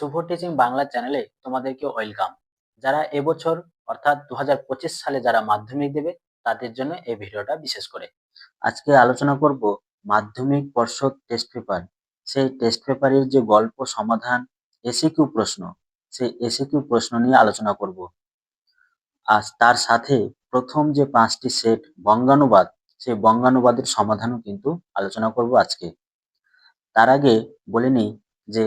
শুভ teaching Bangla চ্যানেলে তোমাদেরকে welcome যারা এবছর অর্থাৎ দুহাজার পঁচিশ সালে যারা মাধ্যমিক দেবে, তাদের জন্য এই ভিডিওটা বিশেষ করে। আজকে আলোচনা করব মাধ্যমিক পর্ষদ টেস্ট পেপার সেই টেস্ট পেপারের যে গল্প, সমাধান এসিকিউ প্রশ্ন, সেই এসিকিউ প্রশ্ন নিয়ে আলোচনা করব। আর তার সাথে প্রথম যে পাঁচটি সেট বঙ্গানুবাদ, সেই বঙ্গানুবাদের সমাধানও কিন্তু আলোচনা করব আজকে। তার আগে বলে নিই যে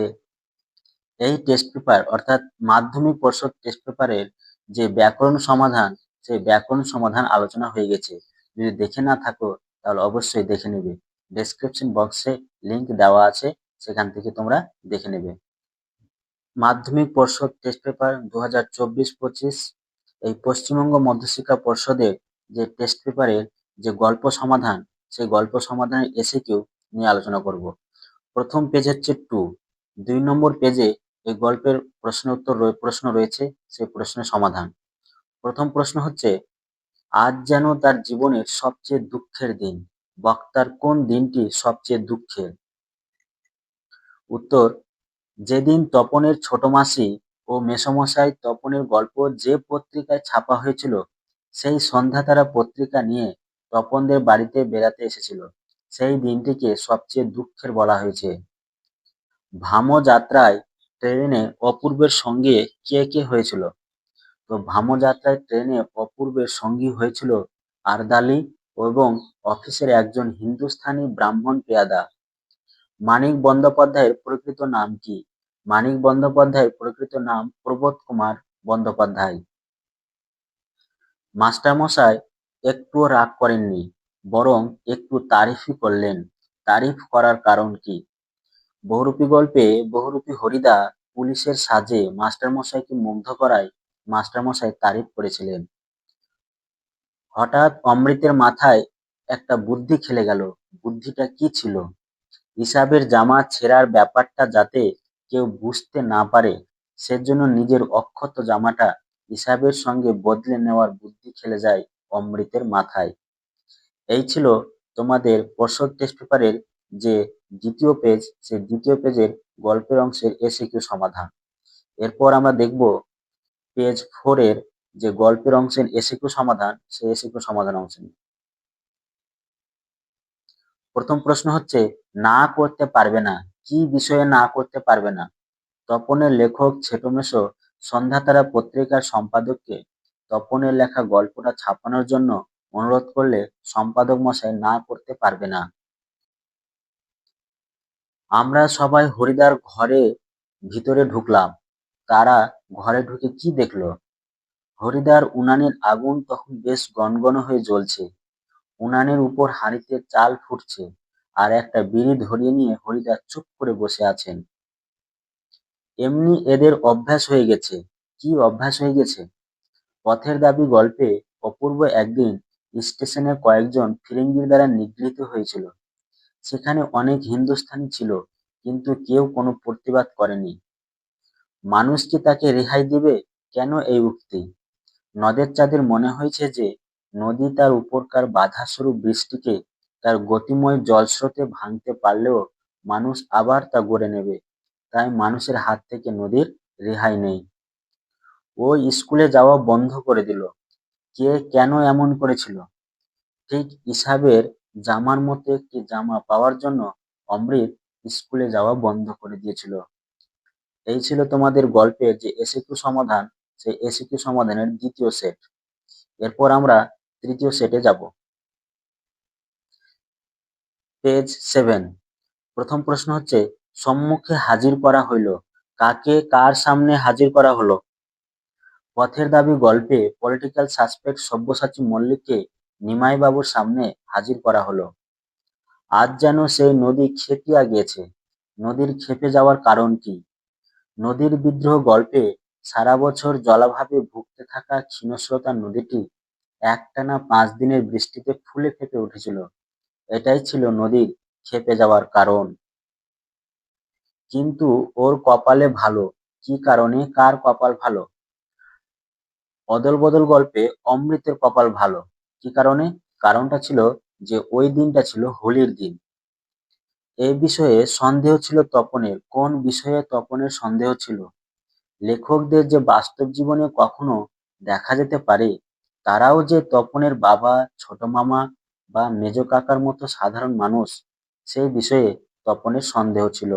এই টেস্ট পেপার অর্থাৎ মাধ্যমিক পর্ষদ টেস্ট পেপারের যে ব্যাকরণ সমাধান, সেই ব্যাকরণ সমাধান আলোচনা হয়ে গেছে। যদি দেখে না থাকো, তাহলে অবশ্যই দেখে নেবে। ডেসক্রিপশন বক্সে লিংক দেওয়া আছে, সেখান থেকে তোমরা দেখে নেবে। মাধ্যমিক পর্ষদ টেস্ট পেপার দু হাজার এই পশ্চিমবঙ্গ মধ্যশিক্ষা পর্ষদের যে টেস্ট পেপারের যে গল্প সমাধান, সেই গল্প সমাধানের এসে কেউ নিয়ে আলোচনা করব। প্রথম পেজ হচ্ছে টু দুই নম্বর পেজে এই গল্পের প্রশ্ন উত্তর প্রশ্ন রয়েছে সেই প্রশ্নের সমাধান। প্রথম প্রশ্ন হচ্ছে, আজ যেন তার জীবনের সবচেয়ে দুঃখের দিন, বক্তার কোন দিনটি সবচেয়ে দুঃখের? উত্তর, যেদিন তপনের ছোট মাসি ও মেসমশাই তপনের গল্প যে পত্রিকায় ছাপা হয়েছিল, সেই সন্ধ্যা তারা পত্রিকা নিয়ে তপনদের বাড়িতে বেড়াতে এসেছিল। সেই দিনটিকে সবচেয়ে দুঃখের বলা হয়েছে। ভামো যাত্রায় ট্রেনে অপূর্বের সঙ্গে কে কে হয়েছিল? তো ভামযাত্রায় ট্রেনে অপূর্বের সঙ্গী হয়েছিল আরদালি এবং অফিসের একজন হিন্দুস্থানি ব্রাহ্মণ পেয়াদা। মানিক বন্দ্যোপাধ্যায়ের প্রকৃত নাম কি? মানিক বন্দ্যোপাধ্যায়ের প্রকৃত নাম প্রবোধ কুমার বন্দ্যোপাধ্যায়। মাস্টারমশাই একটুও রাগ করেননি, বরং একটু তারিফই করলেন। তারিফ করার কারণ কি? বহুরূপী গল্পে বহুরূপী হরিদা পুলিশের সাজে মাস্টারমশাইকে মুগ্ধ করায় মাস্টারমশাই তারিফ করেছিলেন। হঠাৎ অমৃতের মাথায় একটা বুদ্ধি খেলে গেল। বুদ্ধিটা কি ছিল? হিসাবের জামা ছেঁড়ার ব্যাপারটা যাতে কেউ বুঝতে না পারে, সেজন্য নিজের অক্ষত জামাটা হিসাবের সঙ্গে বদলে নেওয়ার বুদ্ধি খেলে যায় অমৃতের মাথায়। এই ছিল তোমাদের পর্ষদ টেস্ট পেপারের যে দ্বিতীয় পেজ সেই দ্বিতীয় পেজের গল্পের অংশের এসিকিউ সমাধান। এরপর আমরা দেখব পেজ ফোরের যে গল্পের অংশের এসিকিউ সমাধান, সেই এসিকিউ সমাধান অংশ নিয়ে। প্রথম প্রশ্ন হচ্ছে, না করতে পারবে না। কি বিষয়ে না করতে পারবে না? তপনের লেখক ছেটোমেশো সন্ধ্যাতারা পত্রিকার সম্পাদককে তপনের লেখা গল্পটা ছাপানোর জন্য অনুরোধ করলে সম্পাদক মশাই না করতে পারবে না। আমরা সবাই হরিদার ঘরে ভিতরে ঢুকলাম। তারা ঘরে ঢুকে কি দেখল? হরিদার উনানের আগুন তখন বেশ গনগন হয়ে জ্বলছে। উনানের উপর হাঁড়িতে চাল ফুটছে আর একটা বিড়ি ধরিয়ে নিয়ে হরিদার চুপ করে বসে আছেন। এমনি এদের অভ্যাস হয়ে গেছে। কি অভ্যাস হয়ে গেছে? পথের দাবি গল্পে অপূর্ব একদিন স্টেশনে কয়েকজন ফিরিঙ্গির দ্বারা নিগৃহীত হয়েছিল। সেখানে অনেক হিন্দুস্থানি ছিল, কিন্তু কেউ কোনো প্রতিবাদ করেনি। মানুষ কি তাকে রেহাই দিবে? কেন এই উক্তি? নদের চাঁদের মনে হয়েছে যে, নদী তার উপরকার বাধাস্বরূপ বৃষ্টিকে তার গতিময় জলস্রোতে ভাঙতে পারলেও মানুষ আবার তা গড়ে নেবে। তাই মানুষের হাত থেকে নদীর রেহাই নেই। ও স্কুলে যাওয়া বন্ধ করে দিল। কে কেন এমন করেছিল? ঠিক হিসাবের জামার মতো একটি জামা পাওয়ার জন্য অমৃত স্কুলে যাওয়া বন্ধ করে দিয়েছিল। এই ছিল তোমাদের গল্পের যে এসিকিউ সমাধান সেই এসিকিউ সমাধানের দ্বিতীয় সেট এরপর আমরা তৃতীয় সেটে যাব। পেজ সেভেন প্রথম প্রশ্ন হচ্ছে, সম্মুখে হাজির করা হইল। কাকে কার সামনে হাজির করা হলো? পথের দাবি গল্পে পলিটিক্যাল সাসপেক্ট সব্যসাচী মল্লিককে নিমাইবাবুর সামনে হাজির করা হলো। আজ যেন সেই নদী খেপিয়া গিয়েছে। নদীর খেপে যাওয়ার কারণ কি? নদীর বিদ্রোহ গল্পে সারা বছর জলাভাবে ভুগতে থাকা ক্ষীণস্রোতা নদীটি একটানা পাঁচ দিনের বৃষ্টিতে ফুলে ফেপে উঠেছিল। এটাই ছিল নদীর খেপে যাওয়ার কারণ। কিন্তু ওর কপালে ভালো, কি কারণে কার কপাল ভালো? অদল বদল গল্পে অমৃতের কপাল ভালো। কি কারণে? কারণটা ছিল যে ওই দিনটা ছিল হোলির দিন। এই বিষয়ে সন্দেহ ছিল তপনের। কোন বিষয়ে তপনের সন্দেহ ছিল? লেখকদের যে বাস্তব জীবনে কখনো দেখা যেতে পারে, তারাও যে তপনের বাবা, ছোট মামা বা মেজ কাকার মতো সাধারণ মানুষ সেই বিষয়ে তপনের সন্দেহ ছিল।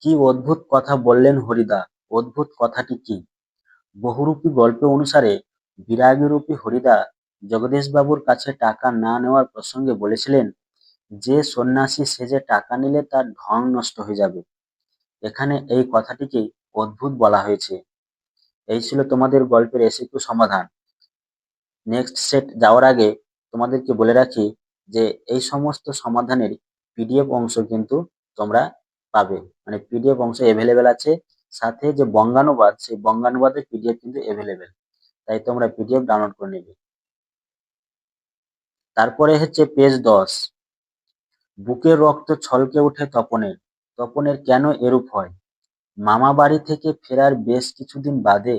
কি অদ্ভুত কথা বললেন হরিদা? অদ্ভুত কথাটি কি? বহুরূপী গল্প অনুসারে বিরাগীরূপী হরিদা জগদীশবাবুর কাছে টাকা না নেওয়ার প্রসঙ্গে বলেছিলেন, যে সন্ন্যাসী সেজে টাকা নিলে তার ঢং নষ্ট হয়ে যাবে। এখানে এই কথাটিকেই অদ্ভুত বলা হয়েছে। এই ছিল তোমাদের গল্পের এসিকিউ সমাধান। নেক্সট সেট যাওয়ার আগে তোমাদেরকে বলে রাখি যে এই সমস্ত সমাধানের পিডিএফ অংশ কিন্তু তোমরা পাবে। মানে পিডিএফ অংশ এভেলেবেল আছে, সাথে যে বঙ্গানুবাদ, সেই বঙ্গানুবাদের পিডিএফ কিন্তু এভেলেবেল তাই তোমরা পিডিএফ ডাউনলোড করে নেবে। তারপরে হচ্ছে পেজ দশ। বুকের রক্ত ছলকে ওঠে তপনের। তপনের কেন এরূপ হয়? মামা বাড়ি থেকে ফেরার বেশ কিছুদিন বাদে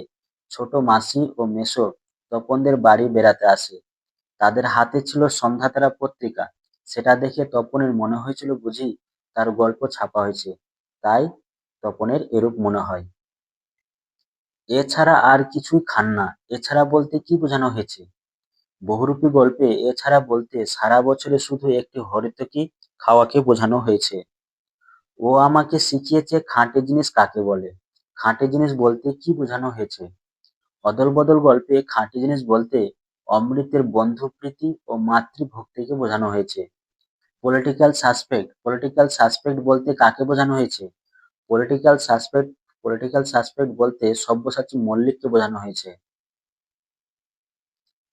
ছোট মাসি ও মেসো তপনদের বাড়ি বেড়াতে আসে। তাদের হাতে ছিল সন্ধ্যাতারা পত্রিকা। সেটা দেখে তপনের মনে হয়েছিল বুঝি তার গল্প ছাপা হয়েছে। তাই তপনের এরূপ মনে হয়। এছাড়া আর কিছুই খান না। এছাড়া বলতে কি বোঝানো হয়েছে? বহুরূপী গল্পে এছাড়া বলতে সারা বছরে শুধু একটি হরিতকি খাওয়াকে বোঝানো হয়েছে। ও আমাকে শিখিয়েছে খাঁটি জিনিস কাকে বলে। খাঁটি জিনিস বলতে কি বোঝানো হয়েছে? অদল বদল গল্পে খাঁটি জিনিস বলতে অমৃতের বন্ধুপ্রীতি ও মাতৃভক্তিকে বোঝানো হয়েছে। পলিটিক্যাল সাসপেক্ট পলিটিক্যাল সাসপেক্ট বলতে কাকে বোঝানো হয়েছে? পলিটিক্যাল সাসপেক্ট পলিটিক্যাল সাসপেক্ট বলতে সব্যসাচী মল্লিককে বোঝানো হয়েছে।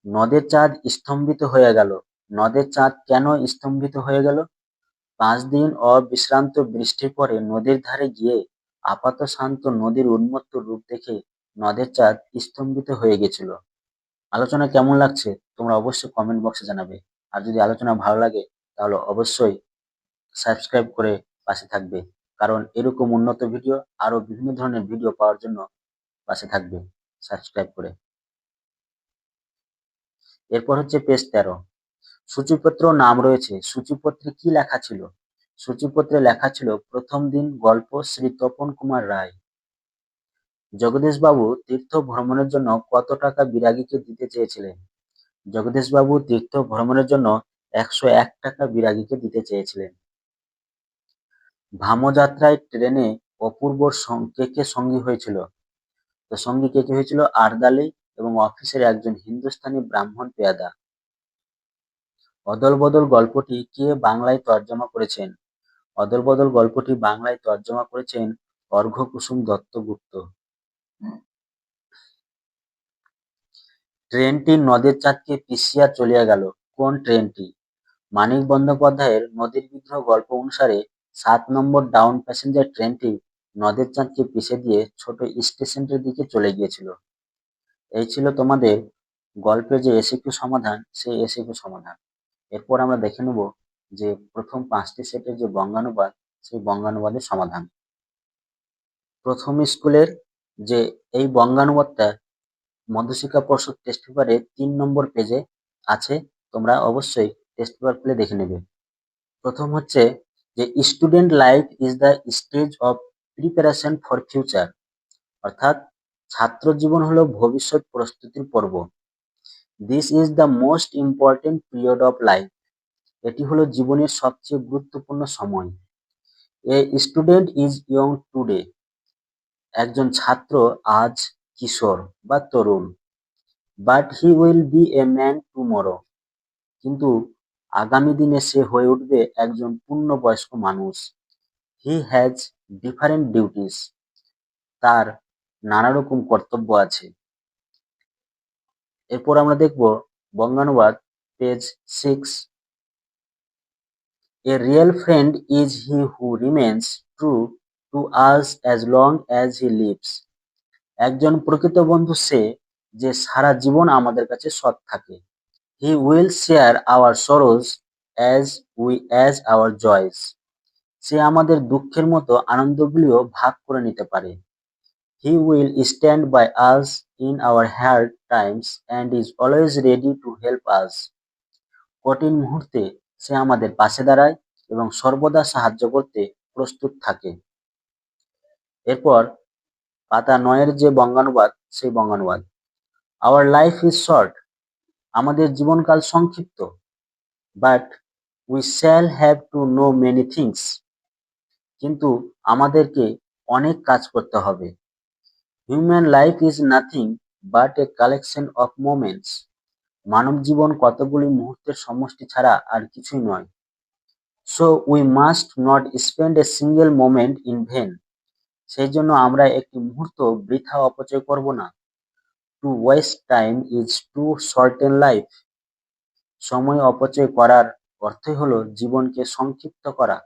নদের চাঁদ স্তম্ভিত হয়ে গেল। নদের চাঁদ কেন স্তম্ভিত হয়ে গেল? পাঁচ দিন অবিশ্রান্ত বৃষ্টির পরে নদীর ধারে গিয়ে আপাত শান্ত নদীর উন্মত্ত রূপ দেখে নদের চাঁদ স্তম্ভিত হয়ে গেছিল। আলোচনা কেমন লাগছে? তোমরা অবশ্যই কমেন্ট বক্সে জানাবে। আর যদি আলোচনা ভালো লাগে, তাহলে অবশ্যই সাবস্ক্রাইব করে পাশে থাকবে। কারণ এরকম উন্নত ভিডিও আরও বিভিন্ন ধরনের ভিডিও পাওয়ার জন্য পাশে থাকবে। সাবস্ক্রাইব করে। এরপর হচ্ছে পেজ তেরো। সূচিপত্র নাম রয়েছে। সূচিপত্রে কি লেখা ছিল? সূচিপত্রে লেখা ছিল, প্রথম দিন গল্প শ্রী তপন কুমার রায়। জগদীশবাবু তীর্থ ভ্রমণের জন্য কত টাকা বিরাগীকে দিতে চেয়েছিলেন? জগদীশবাবু তীর্থ ভ্রমণের জন্য একশো এক টাকা বিরাগীকে দিতে চেয়েছিলেন। ভামযাত্রায় ট্রেনে অপূর্বর কে কে সঙ্গী হয়েছিল? তো সঙ্গী কে কে হয়েছিল? আরদালি এবং অফিসের একজন হিন্দুস্তানি ব্রাহ্মণ পেয়াদা। অদল বদল গল্পটি কে বাংলায় তর্জমা করেছেন? অদল বদল গল্পটি বাংলায় তর্জমা করেছেন অর্ঘ্যকুসুম দত্তগুপ্ত। ট্রেনটি নদের চাঁদকে পিষিয়া চলিয়া গেল। কোন ট্রেনটি? মানিক বন্দ্যোপাধ্যায়ের নদীর বিদ্রোহ গল্প অনুসারে সাত নম্বর ডাউন প্যাসেঞ্জার ট্রেনটি নদের চাঁদকে পিষে দিয়ে ছোট স্টেশনটির দিকে চলে গিয়েছিল। এই ছিল তোমাদের গল্পের যে এসিকিউ সমাধান, সেই এসিকিউ সমাধান। এরপর আমরা দেখে নেব যে প্রথম পাঁচটি সেটের যে বঙ্গানুবাদ, সেই বঙ্গানুবাদের সমাধান। প্রথম স্কুলের যে এই বঙ্গানুবাদটা মধ্যশিক্ষা পর্ষদ টেস্ট পেপারে তিন নম্বর পেজে আছে, তোমরা অবশ্যই টেস্ট পেপার খুলে দেখে নেবে। প্রথম হচ্ছে যে student life is the stage of preparation for future অর্থাৎ ছাত্র জীবন হলো ভবিষ্যৎ প্রস্তুতির পর্ব। This is the most important period of life এটি হলো জীবনের সবচেয়ে গুরুত্বপূর্ণ সময়। A student is young today একজন ছাত্র আজ কিশোর বা তরুণ। But he will be a man tomorrow কিন্তু আগামী দিনে সে হয়ে উঠবে একজন পূর্ণবয়স্ক মানুষ। হি হ্যাজ ডিফারেন্ট ডিউটিস তার নানা রকম কর্তব্য আছে। এরপর আমরা দেখব বঙ্গানুবাদ page six a real friend is he who remains true to us as long as he lives একজন প্রকৃত বন্ধু সে, যে সারা জীবন আমাদের কাছে সৎ থাকে। He will share our sorrows as we as our joys সে আমাদের দুঃখের মতো আনন্দগুলিও ভাগ করে নিতে পারে। He will stand by us in our hard times and is always ready to help us কঠিন মুহূর্তে সে আমাদের পাশে দাঁড়ায় এবং সর্বদা সাহায্য করতে প্রস্তুত থাকে। এরপর পাতা নয়ের যে বঙ্গানুবাদ, সেই বঙ্গানুবাদ। আওয়ার লাইফ ইজ শর্ট আমাদের জীবনকাল সংক্ষিপ্ত but we shall have to know many things কিন্তু আমাদেরকে অনেক কাজ করতে হবে। Human life is nothing but a collection of moments মানব জীবন কতগুলি মুহূর্তের সমষ্টি ছাড়া আর কিছুই নয়। So we must not spend a single moment in vain সেই জন্য আমরা একটি মুহূর্ত বৃথা অপচয় করব না। To waste time is to shorten life সময় অপচয় করার অর্থই হলো জীবনকে সংক্ষিপ্ত করা।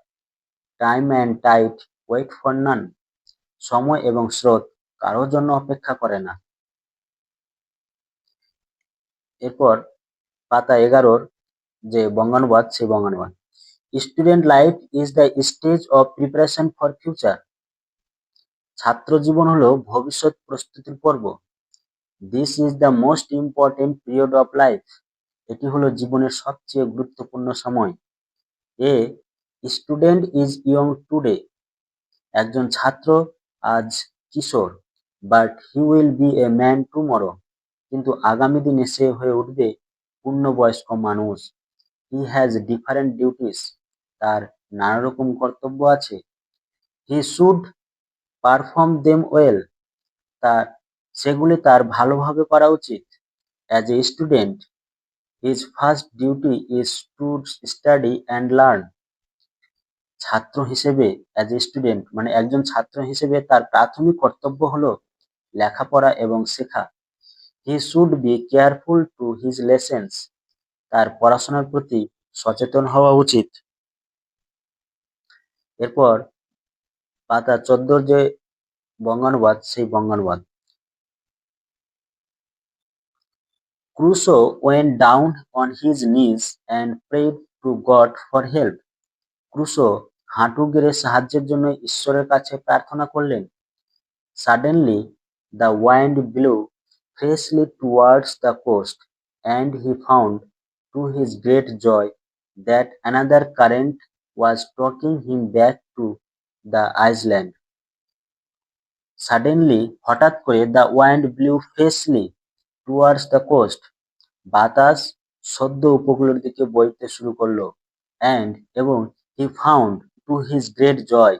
Time and tide wait for none সময় এবং স্রোত কারোর জন্য অপেক্ষা করে না। এরপর পাতা এগারোর যে বঙ্গানুবাদ, সেই বঙ্গানুবাদ। Student life is the stage of preparation for future ছাত্র জীবন হলো ভবিষ্যৎ প্রস্তুতির পর্ব। This is the most important period of life এটি হলো জীবনের সবচেয়ে গুরুত্বপূর্ণ সময়। A student is young today একজন ছাত্র আজ কিশোর but he will be a man tomorrow কিন্তু আগামী দিনে সে হয়ে উঠবে পূর্ণবয়স্ক মানুষ। হি হ্যাজ ডিফারেন্ট ডিউটিস তার নানা রকম কর্তব্য আছে। He should perform them well তার সেগুলি তার ভালোভাবে করা উচিত। As a student his first duty is to study and learn ছাত্র হিসেবে অ্যাজ এ স্টুডেন্ট মানে একজন ছাত্র হিসেবে তার প্রাথমিক কর্তব্য হলো লেখাপড়া এবং শেখা। He should be careful to his lessons তার পড়াশোনার প্রতি সচেতন হওয়া উচিত। এরপর, পাতা চোদ্দোর যে বঙ্গানুবাদ, সেই বঙ্গানুবাদ। Crusoe went down on his knees and prayed to God for help. Crusoe হাঁটু গেড়ে সাহায্যের জন্য ঈশ্বরের কাছে প্রার্থনা করলেন suddenly the wind blew freshly towards the coast and he found to his great joy that another current was taking him back to the island suddenly হঠাৎ করে the wind blew freshly towards the coast বাতাস সদ্য উপকূলের দিকে বইতে শুরু করল and এবং he found to his great joy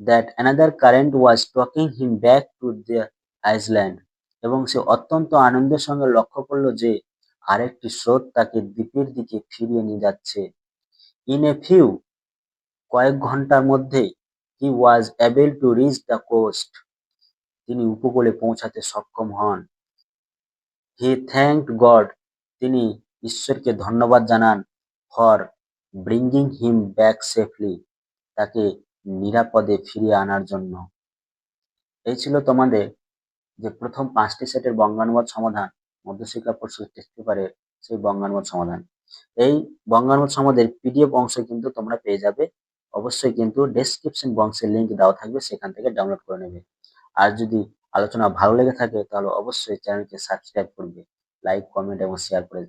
that another current was taking him back to the island এবং সে অত্যন্ত আনন্দের সঙ্গে লক্ষ্য করল যে আরেকটি স্রোত তাকে দ্বীপের দিকে ফিরিয়ে নিয়ে যাচ্ছে। ইন এ ফিউ কয়েক ঘণ্টার মধ্যে he was able to reach the coast তিনি উপকূলে পৌঁছাতে সক্ষম হন। হি থ্যাংকড গড তিনি ঈশ্বরকে ধন্যবাদ জানান for bringing him back safely তাকে নিরাপদে ফিরিয়ে আনার জন্য। এই ছিল তোমাদের যে প্রথম পাঁচটি সেটের বঙ্গানুবাদ সমাধান, মধ্যশিক্ষা পরিষদ টেস্ট পেপারের সেই বঙ্গানুবাদ সমাধান। এই বঙ্গানুবাদ সমাধানের পিডিএফ অংশ কিন্তু তোমরা পেয়ে যাবে। অবশ্যই কিন্তু ডেসক্রিপশন বক্সের লিঙ্ক দেওয়া থাকবে, সেখান থেকে ডাউনলোড করে নেবে। আর যদি আলোচনা ভালো লেগে থাকে তাহলে অবশ্যই চ্যানেলকে সাবস্ক্রাইব করবে লাইক কমেন্ট এবং শেয়ার করে